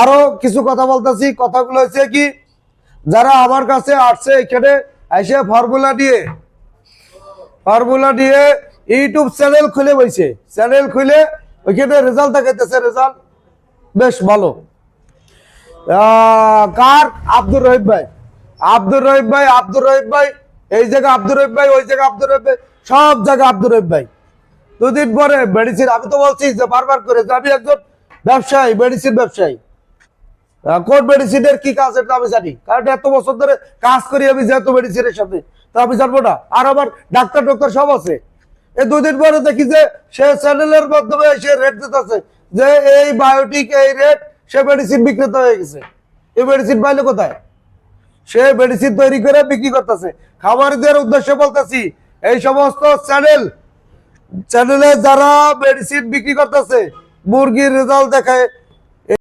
আরও কিছু কথা বলতেছি। কথাগুলো হচ্ছে কি, যারা আমার কাছে আসছে এখানে, এসে ফর্মুলা দিয়ে ফর্মুলা দিয়ে ইউটিউব চ্যানেল খুলে বইছে। চ্যানেল খুলে ওইখানে রেজাল্ট দেখাইতেছে। রেজাল্ট বেশ ভালো। কার? আব্দুর রহিম ভাই। আব্দুর রহিব ভাই, আব্দুর রহিম ভাই, এই জায়গা আব্দুর রহিব ভাই, ওই জায়গা আব্দুর রহিব ভাই, সব জায়গা আব্দুর রহিব ভাই। দুদিন পরে মেডিসিন আমি তো বলছি যে বারবার করে যে আমি একজন ব্যবসায়ী মেডিসিন ব্যবসায়ী। কোন মেডিসিনের কি কাজ এটা আমি জানি। কারণ এত বছর ধরে কাজ করি আমি যেহেতু মেডিসিনের সাথে তা আমি জানব না। আর আমার ডাক্তার ডাক্তার সব আছে। এই দুদিন পরে দেখি যে সে চ্যানেলের মাধ্যমে সে রেট দিতেছে যে এই বায়োটিক এই রেট সে মেডিসিন বিক্রেতা হয়ে গেছে। এই মেডিসিন পাইলে কোথায়? সে মেডিসিন তৈরি করে বিক্রি করতেছে। খামারিদের উদ্দেশ্যে বলতেছি, এই সমস্ত চ্যানেল চ্যানেলে যারা মেডিসিন বিক্রি করতেছে মুরগির রেজাল্ট দেখায়